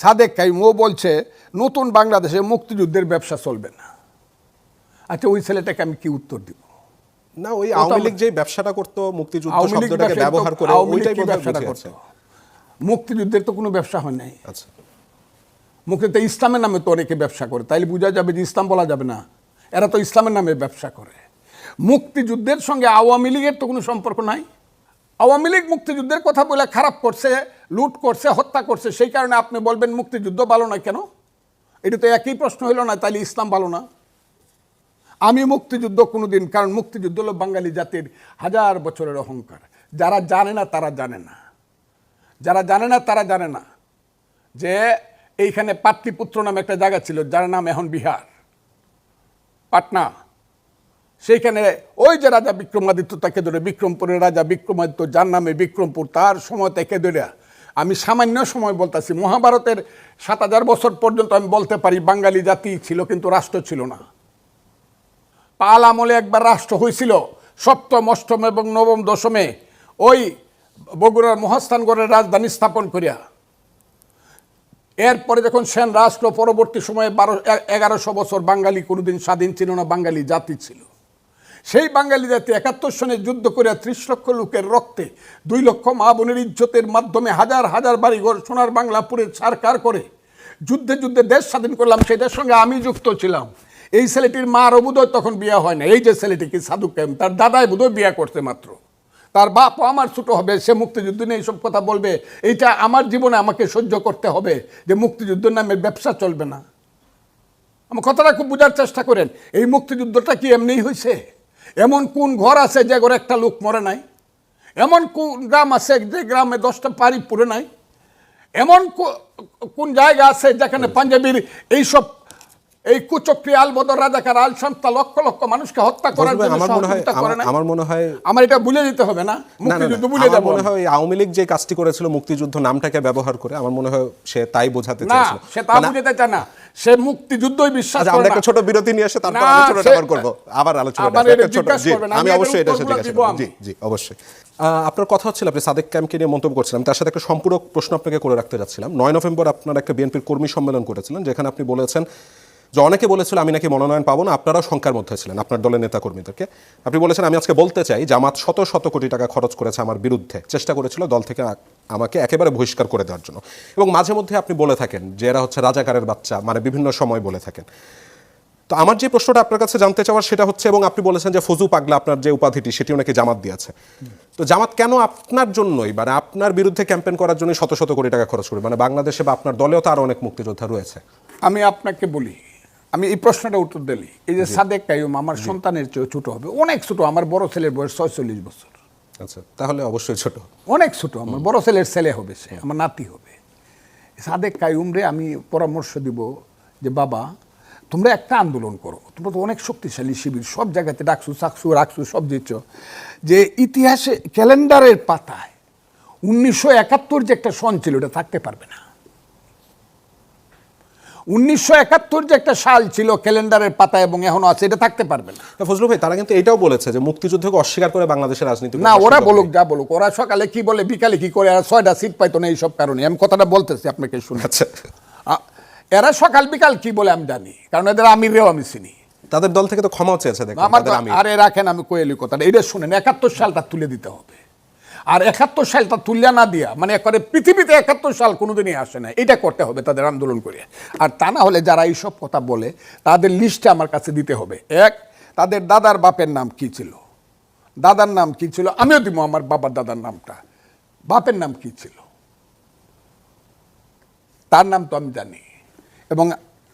সাদেক কাইম ও বলছে নতুন বাংলাদেশে মুক্তিযুদ্ধের ব্যবসা চলবে না। আচ্ছা ওই ছেলেটাকে আমি কি উত্তর দিব? না ওই তো আওয়ামী লীগ যে ব্যবসাটা করতো মুক্তিযুদ্ধ শব্দটাকে ব্যবহার করে ওইটাই ব্যবসাটা করতো? মুক্তিযুদ্ধের তো কোনো ব্যবসা হয় নাই। আচ্ছা। মুক্তিতে ইসলামের নামে তো অনেকে ব্যবসা করে তাইলে বোঝা যাবে যে ইসলাম বলা যাবে না। এরা তো ইসলামের নামে ব্যবসা করে। মুক্তিযুদ্ধের সঙ্গে আওয়ামী লীগের তো কোনো সম্পর্ক নাই। আওয়ামী লীগ মুক্তিযুদ্ধের কথা বলে খারাপ করছে, লুট করছে, হত্যা করছে, সেই কারণে আপনি বলবেন মুক্তিযুদ্ধ ভালো না কেন? এটা তো একই প্রশ্ন হইল না, তাইলে ইসলাম ভালো না? আমি মুক্তিযুদ্ধ কোনোদিন, কারণ মুক্তিযুদ্ধ হলো বাঙালি জাতির হাজার বছরের অহংকার। যারা জানে না, তারা জানে না। যারা জানে না, তারা জানে না যে এইখানে পাটলিপুত্র নামে একটা জায়গা ছিল, যার নাম এখন বিহার। পাটনা। সেইখানে ওই যে রাজা বিক্রমাদিত্য, তাকে ধরে বিক্রমপুরের রাজা বিক্রমাদিত্য, যার নামে বিক্রমপুর, তার সময় তাকে ধরে আমি সামান্য সময় বলতেছি, মহাভারতের সাত হাজার বছর পর্যন্ত আমি বলতে পারি বাঙালি জাতি ছিল কিন্তু রাষ্ট্র ছিল না। পাল আমলে একবার রাষ্ট্র হয়েছিল, সপ্তম, অষ্টম এবং নবম দশমে ওই বগুড়ার মহাস্থানগড়ের রাজধানী স্থাপন করিয়া। এরপরে যখন সেন রাষ্ট্র পরবর্তী সময়ে বারো এগারোশো বছর বাঙালি, কোনোদিন স্বাধীন ছিল না, বাঙালি জাতি ছিল। সেই বাঙালি জাতি একাত্তর সনে যুদ্ধ করে ত্রিশ লক্ষ লোকের রক্তে, দুই লক্ষ মা বোনের ইজ্জতের মাধ্যমে হাজার হাজার বাড়িঘর সোনার বাংলা পুরে ছাড়কার করে যুদ্ধে যুদ্ধে দেশ স্বাধীন করলাম, সেটার সঙ্গে আমি যুক্ত ছিলাম। এই ছেলেটির মার বোধহয় তখন বিয়ে হয় না এই যে ছেলেটি কি সাধু কেম তার দাদাই বোধহয় বিয়ে করতে মাত্র। তার বাপও আমার ছোটো হবে, সে মুক্তিযুদ্ধ নিয়ে এইসব কথা বলবে। এইটা আমার জীবনে আমাকে সহ্য করতে হবে যে মুক্তিযুদ্ধের নামে ব্যবসা চলবে না। আমার কথাটা খুব বোঝার চেষ্টা করেন, এই মুক্তিযুদ্ধটা কি এমনিই হয়েছে এমন কোন ঘর আছে যে ঘরে একটা লোক মরে নাই? এমন কোন গ্রাম আছে যে গ্রামে দশটা পাড়ি পুরে নাই? এমন কোন জায়গা আছে যেখানে পাঞ্জাবির এইসব এই কুচক্রি আলবদর রাজাকার আল শান্তা লক্ষ লক্ষ মানুষকে হত্যা করার জন্য আমার মনে হয় আমার- মনে হয় আমার এটা ভুলে যেতে হবে না। না, না, না, মুক্তিযুদ্ধ ভুলে যাব মনে হয় আওয়ামী লীগ যে কাজটি করেছিল মুক্তিযুদ্ধ নামটাকে ব্যবহার করে আমার মনে হয় সে তাই বোঝাতে না সে তা মানে- বুঝতে চায় না। সে মুক্তিযুদ্ধই বিশ্বাস আচ্ছা করে আমরা একটা ছোট বিরতি নিয়ে এসে তারপর না, আলোচনাটা আবার করব। আবার আলোচনা এটা জিজ্ঞাসা করবেন, আমি অবশ্যই এটা উত্তরগুলো জিজ্ঞাসা দিব জি জি অবশ্যই। আপনার কথা হচ্ছিল আপনি সাদেক ক্যাম্পকে নিয়ে মন্তব্য করছিলাম তার সাথে একটা সম্পূরক প্রশ্ন আপনাকে করে রাখতে যাচ্ছিলাম। নয় নভেম্বর আপনার একটা বিএনপির কর্মী সম্মেলন করেছিলেন যেখানে আপনি বলেছেন যে অনেকে বলেছিল, আমি নাকি মনোনয়ন পাবো না। আপনারাও শঙ্কার মধ্যে ছিলেন, আপনার দলের নেতা কর্মীদেরকে আপনি বলেছেন, আমি আজকে বলতে চাই, জামাত শত শত কোটি টাকা খরচ করেছে আমার বিরুদ্ধে। চেষ্টা করেছিল দল থেকে আমাকে একেবারে বহিষ্কার করে দেওয়ার জন্য। এবং মাঝে মধ্যে আপনি বলে থাকেন যে এরা হচ্ছে রাজাকারের বাচ্চা মানে বিভিন্ন সময় বলে থাকেন। তো আমার যে প্রশ্নটা আপনার কাছে জানতে চাওয়ার সেটা হচ্ছে, এবং আপনি বলেছেন যে ফজু পাগলা আপনার যে উপাধিটি সেটিও নাকি জামাত দিয়েছে। তো জামাত কেন আপনার জন্যই মানে আপনার বিরুদ্ধে ক্যাম্পেন করার জন্য শত শত কোটি টাকা খরচ করবে মানে বাংলাদেশে বা আপনার দলেও তো আরও অনেক মুক্তিযোদ্ধা রয়েছে? আমি আপনাকে বলি আমি এই প্রশ্নটা উত্তর দিলি। এই যে সাদেক কাইম আমার সন্তানের চেয়ে ছোট হবে। অনেক ছোট আমার বড় ছেলের বয়স ছয়চল্লিশ বছর। আচ্ছা তাহলে অবশ্যই ছোট। অনেক ছোট আমার বড় ছেলের ছেলে হবে সে আমার নাতি হবে। সাদেক কাইম রে আমি পরামর্শ দিব যে বাবা তোমরা একটা আন্দোলন করো। তোমরা তো অনেক শক্তিশালী শিবির সব জায়গাতে ডাকছু চাকছু রাখছু সব দিচ্ছ। যে ইতিহাসে ক্যালেন্ডারের পাতায় উনিশশো একাত্তর যে একটা সন ছিল ওটা থাকতে পারবে না। উনিশশো একাত্তর যে একটা সাল ছিল ক্যালেন্ডারের পাতা এবং এখনও আছে এটা থাকতে পারবে না। ফজলু ভাই তারা কিন্তু এটাও বলেছে যে মুক্তিযুদ্ধকে অস্বীকার করে বাংলাদেশের রাজনীতি না ওরা বলুক যা বলুক ওরা সকালে কি বলে বিকালে কি করে আর ছয়টা সিট পাইতো না এইসব কারণে। আমি কথাটা বলতেছি আপনাকে শুনেছে আচ্ছা। এরা সকাল বিকাল কি বলে আমি জানি কারণ এদের আমিরেও আমি চিনি। তাদের দল থেকে তো ক্ষমাও চেয়েছে আমির। আরে রাখেন আমি কোয়েলি কথাটা এটা শুনেন একাত্তর সালটা তুলে দিতে হবে। আর একাত্তর সালটা তুলিয়া না দিয়া মানে একবারে পৃথিবীতে একাত্তর সাল কোনোদিনই আসে না এটা করতে হবে তাদের আন্দোলন করে। আর তা না হলে যারা এইসব কথা বলে, তাদের লিস্টটা আমার কাছে দিতে হবে। এক, তাদের দাদার বাপের নাম কি ছিল? দাদার নাম কি ছিল? আমিও দিব আমার বাবার দাদার নামটা। বাপের নাম কি ছিল? তার নাম তো আমি জানি। এবং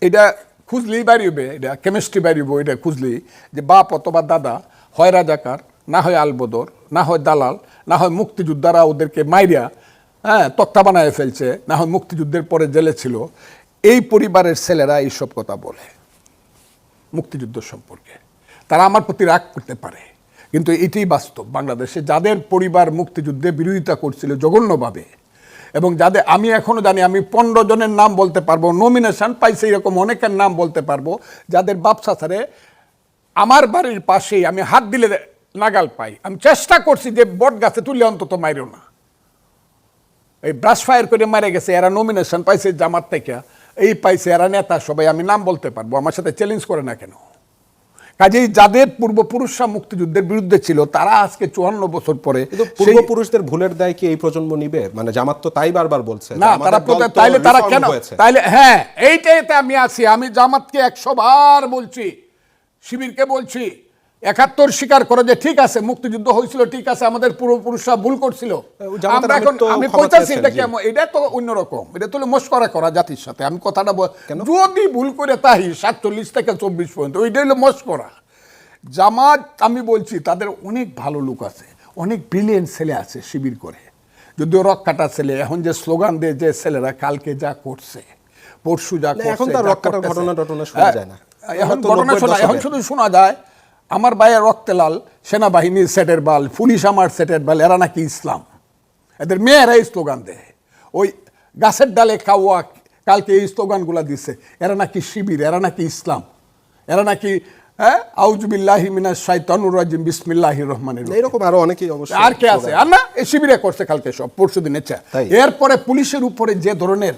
এটা খুঁজলেই বাড়িবে, এটা কেমিস্ট্রি বাড়িব, এটা খুঁজলেই যে বাপ অথবা দাদা হয় রাজাকার না হয় আলবদর, না হয় দালাল, না হয় মুক্তিযোদ্ধারা ওদেরকে মাইরিয়া হ্যাঁ তক্তা বানায় ফেলছে, না হয় মুক্তিযুদ্ধের পরে জেলে ছিল। এই পরিবারের ছেলেরা এইসব কথা বলে মুক্তিযুদ্ধ সম্পর্কে। তারা আমার প্রতি রাগ করতে পারে, কিন্তু এটাই বাস্তব। বাংলাদেশে যাদের পরিবার মুক্তিযুদ্ধে বিরোধিতা করছিল জঘন্যভাবে, এবং যাদের, আমি এখনও জানি, আমি পনেরো জনের নাম বলতে পারব নমিনেশন পাইছে এরকম অনেকের নাম বলতে পারব, যাদের বাপসা ছাড়ে আমার বাড়ির পাশেই আমি হাত দিলে নাগাল পাই। আমি চেষ্টা করছি যে বট গাছে তুললে অন্তত মাইরো না। এই ব্রাশ ফায়ার করে মারা গেছে এরা নমিনেশন পাইছে জামাত থেকে। এই পাইছে এরা নেতা সবাই আমি নাম বলতে পারব আমার সাথে চ্যালেঞ্জ করে না কেন? কাজেই যাদের পূর্বপুরুষরা মুক্তিযুদ্ধের বিরুদ্ধে ছিল তারা আজকে চুয়ান্ন বছর পরে পূর্বপুরুষদের ভুলের দায় কি এই প্রজন্ম নিবে? মানে জামাত তো তাই বারবার বলছে না তারা তাইলে তারা কেন? তাইলে হ্যাঁ এইটাইতে আমি আছি আমি জামাতকে একশো বার বলছি শিবিরকে বলছি একাত্তর স্বীকার করে যে ঠিক আছে মুক্তিযুদ্ধ হয়েছিল ঠিক আছে আমাদের পূর্বপুরুষরা ভুল করছিল। আমরা এখন আমি ক্ষমা এটা কেমন? এটা তো অন্যরকম এটা তো মস্করা করা জাতির সাথে। আমি কথাটা যদি ভুল করে তাই সাতচল্লিশ থেকে চব্বিশ পর্যন্ত ওইটা হলো মস্করা। জামাত আমি বলছি তাদের অনেক ভালো লোক আছে অনেক ব্রিলিয়েন্ট ছেলে আছে শিবির করে। যদিও রক কাটা ছেলে এখন যে স্লোগান দিয়ে যে ছেলেরা কালকে যা করছে পরশু যা করছে এখন তো আর যা রক কাটার ঘটনা টটনা শোনা হ্যাঁ, যায় না। এখন ঘটনা শোনা এখন শুধু শোনা যায় আমার ভাইয়ের রক্তে লাল সেনাবাহিনীর সেটের বাল পুলিশ আমার সেটের বাল এরা নাকি ইসলাম। এদের মেয়েরাই স্লোগান দেয়। ওই গাছের ডালে খাওয়া কালকে এই স্লোগানগুলো দিছে। এরা নাকি শিবির এরা নাকি ইসলাম। এরা নাকি হ্যাঁ? আউজবিল্লাহি মিনাশ শাইতানুর রাজিম বিসমিল্লাহির রহমানির রহিম। এইরকম আরও অনেকেই অবশ্যই আর কে আছে? আর না এই শিবিরে করছে কালকে সব পরশু দিন আচ্ছা। এরপরে পুলিশের উপরে যে ধরনের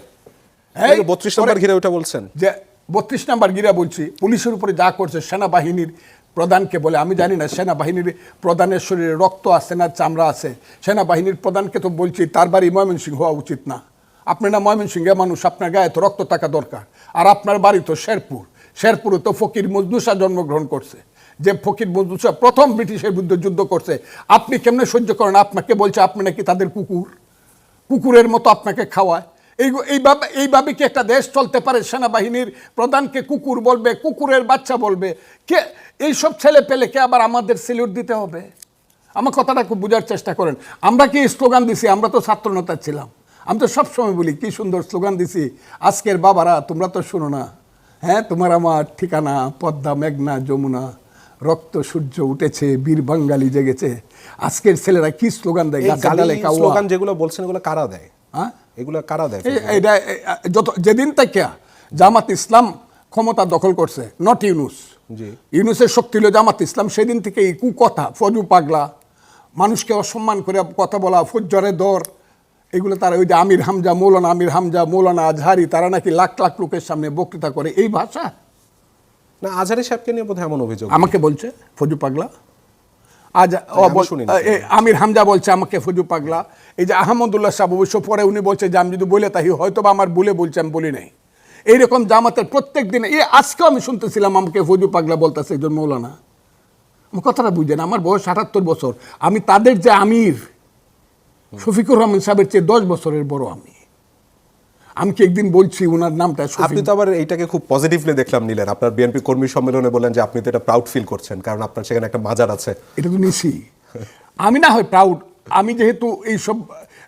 এই বত্রিশ নম্বর ঘিরে ওটা বলছেন। যে বত্রিশ নাম্বার গিরা বলছি পুলিশের উপরে যা করছে সেনাবাহিনীর প্রধানকে বলে, আমি জানি না, সেনাবাহিনীর প্রধানের শরীরে রক্ত আছে না চামড়া আছে। সেনাবাহিনীর প্রধানকে তো বলছি, তার বাড়ি ময়মনসিংহ হওয়া উচিত না। আপনি না ময়মনসিংহে মানুষ, আপনার গায়ে তো রক্ত থাকা দরকার। আর আপনার বাড়ি তো শেরপুর। শেরপুরে তো ফকির মজদুসা জন্মগ্রহণ করছে। যে ফকির মজদুসা প্রথম ব্রিটিশের বিরুদ্ধে যুদ্ধ করছে, আপনি কেমনে সহ্য করেন? আপনাকে বলছে, আপনি নাকি তাদের কুকুর। কুকুরের মতো আপনাকে খাওয়ায়। এই এইভাবে এইভাবে কি একটা দেশ চলতে পারে? সেনাবাহিনীর প্রধানকে কুকুর বলবে, কুকুরের বাচ্চা বলবে। কে এইসব ছেলে পেলে কে আবার আমাদের সেলিউট দিতে হবে? আমার কথাটা খুব বোঝার চেষ্টা করেন। আমরা কি স্লোগান দিছি? আমরা তো ছাত্রনেতা ছিলাম। আমি তো সবসময় বলি কি সুন্দর স্লোগান দিছি। আজকের বাবারা তোমরা তো শোনো না। হ্যাঁ তোমার আমার ঠিকানা পদ্মা মেঘনা যমুনা। রক্ত সূর্য উঠেছে বীর বাঙ্গালি জেগেছে। আজকের ছেলেরা কি স্লোগান দেয়। স্লোগান যেগুলো বলছেন এগুলো কারা দেয়? হ্যাঁ? এগুলো কারা দেয়? এটা যত যেদিন থেকে জামাত ইসলাম ক্ষমতা দখল করছে নট ইউনুস। ইউনুসের শক্তি হলো জামাত ইসলাম সেদিন থেকে এই কুকথা ফজু পাগলা মানুষকে অসম্মান করে কথা বলা ফুজ্জরে দর এগুলো তারা ওই যে আমির হামজা মৌলানা আমির হামজা মৌলানা আজহারি তারা নাকি লাখ লাখ লোকের সামনে বক্তৃতা করে। এই ভাষা? না আজহারি সাহেবকে নিয়ে বোধহয় এমন অভিযোগ আমাকে বলছে ফজু পাগলা? আজ এ, আমির হামজা বলছে আমাকে ফজু পাগলা। এই যে আহমদুল্লাহ সাহেব অবশ্য পরে উনি বলছে যে আমি যদি বলে তাই হয়তো বা আমার বলে বলছে আমি বলি নাই। এইরকম জামাতের প্রত্যেক দিনে এ আজকেও আমি শুনতেছিলাম আমাকে ফজু পাগলা বলতেছে একজন মৌলানা। আমার কথাটা বুঝেন আমার বয়স আটাত্তর বছর। আমি তাদের যে আমির শফিকুর রহমান সাহেবের চেয়ে দশ বছরের বড় আমি। আমি কি একদিন বলছি ওনার নামটা আপনি তো আবার এইটাকে খুব পজিটিভলি দেখলাম নিলেন। আপনার বিএনপি কর্মী সম্মেলনে বলেন যে আপনি তো এটা প্রাউড ফিল করছেন কারণ আপনার সেখানে একটা মাজার আছে। এটা তো নিছি। আমি না হয় প্রাউড আমি যেহেতু এইসব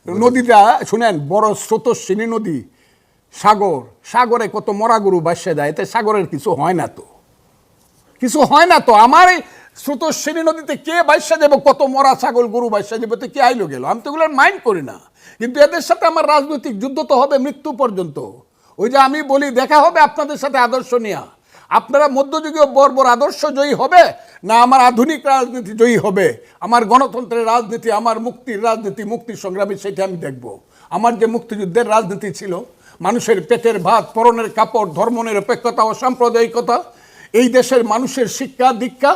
নদীটা শুনেন বড় স্রোতস্বিনী নদী সাগর, সাগরে কত মরা গরু বাসা যায় এতে সাগরের কিছু হয় না তো। কিছু হয় না তো। আমার এই স্রোতস্বিনী নদীতে কে বাইসা যাব, কত মরা ছাগল গরু বাইসা যাবে, তো কে আইলো গেল? আমি তো এগুলো মাইন্ড করি না। কিন্তু এদের সাথে আমার রাজনৈতিক যুদ্ধ তো হবে মৃত্যু পর্যন্ত। ওই যে আমি বলি, দেখা হবে আপনাদের সাথে আদর্শ নিয়া। আপনারা মধ্যযুগীয় বর্বর আদর্শ জয়ী হবে, না আমার আধুনিক রাজনীতি জয়ী হবে? আমার গণতন্ত্রের রাজনীতি, আমার মুক্তির রাজনীতি মুক্তির সংগ্রামী, সেটা আমি দেখব। আমার যে মুক্তিযুদ্ধের রাজনীতি ছিল মানুষের পেটের ভাত পরনের কাপড় ধর্মনিরপেক্ষতা ও সাম্প্রদায়িকতা এই দেশের মানুষের শিক্ষা দীক্ষা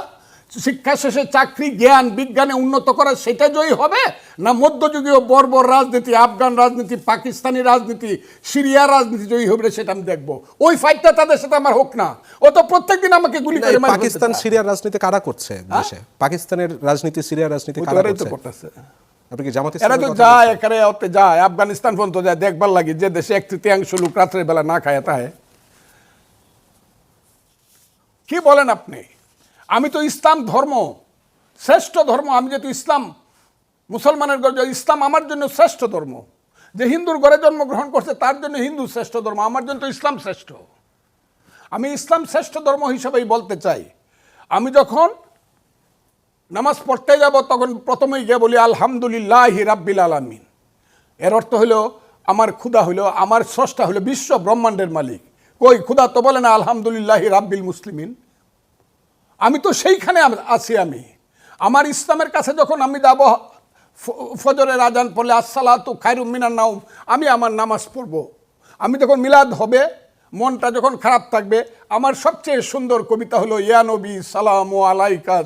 শিক্ষা শেষে চাকরি জ্ঞান বিজ্ঞানে উন্নত করা সেটা জয়ী হবে? না মধ্যযুগীয় বর্বর রাজনীতি আফগান রাজনীতি পাকিস্তানি রাজনীতি সিরিয়া রাজনীতি জয়ী হবে সেটা আমি দেখব। ওই ফাইটটা তাদের সাথে আমার হোক না। ও তো প্রত্যেকদিন আমাকে গুলি করে পাকিস্তান। সিরিয়ার রাজনীতি কারা করছে দেশে? পাকিস্তানের রাজনীতি সিরিয়ার রাজনীতি কারা করছে? করতেছে। আপনি এরা তো যায় এখানে ওতে যায়। আফগানিস্তান পর্যন্ত যায় দেখবার লাগে যে দেশে এক তৃতীয়াংশ লোক রাত্রের বেলা না খায় তাহে কি বলেন আপনি? আমি তো ইসলাম ধর্ম শ্রেষ্ঠ ধর্ম আমি যেহেতু ইসলাম মুসলমানের ঘরে ইসলাম আমার জন্য শ্রেষ্ঠ ধর্ম। যে হিন্দুর ঘরে জন্মগ্রহণ করছে তার জন্য হিন্দু শ্রেষ্ঠ ধর্ম আমার জন্য তো ইসলাম শ্রেষ্ঠ। আমি ইসলাম শ্রেষ্ঠ ধর্ম হিসাবেই বলতে চাই। আমি যখন নামাজ পড়তে যাব, তখন প্রথমেই গিয়ে বলি, আলহামদুলিল্লাহ রাব্বিল আলামিন। এর অর্থ হলো, আমার ক্ষুদা হলো, আমার স্রষ্টা হলো বিশ্ব ব্রহ্মাণ্ডের মালিক। কই ক্ষুদা তো বলে না, আলহামদুলিল্লাহ রাব্বিল মুসলিমিন। আমি তো সেইখানে আছি আমি। আমার ইসলামের কাছে যখন আমি যাব ফজরের আজান পড়লে, আসসালাতু খায়রুম মিনার নাউম আমি আমার নামাজ পড়ব। আমি যখন মিলাদ হবে, মনটা যখন খারাপ থাকবে, আমার সবচেয়ে সুন্দর কবিতা হলো, ইয়া নবী, সালাম আলাইকা